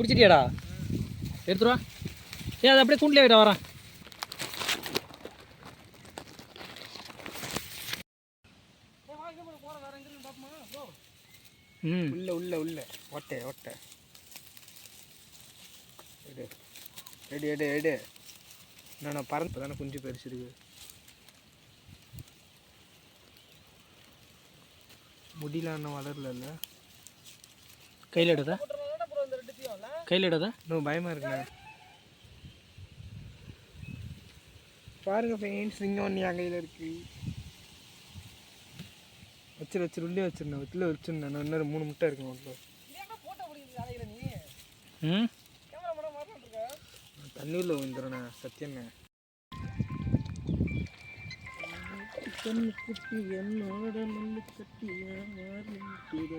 பிடிச்சிட்டியாடா எடுத்துருவா ஏ அது அப்படியே கூண்டிலே வைடா வரேன். ம். உள்ள உள்ள உள்ள. ஓட்டை ஓட்டை. எடு. எடு எடு எடு. நான் பறந்து தானே குஞ்சு பெருசு முடியலாம் முடியல இன்னும் வளரல கையில் எடுதா கையில் எடுதா இன்னும் பயமா இருக்குண்ணே. பாருங்க ஃப்ரெண்ட்ஸ் இங்கே ஒன்று என் கையில் இருக்கு. வச்சிரு வச்சிரு உள்ளே வச்சிருந்தேன் உள்ள வச்சிருந்தேன் நான் இன்னொரு மூணு முட்டை இருக்குங்க உள்ள ம்? தண்ணியில் வந்துடுறேண்ணே சத்தியண்ணே கண்ணு குட்டி என்னோட மண்ணு கண்ணனி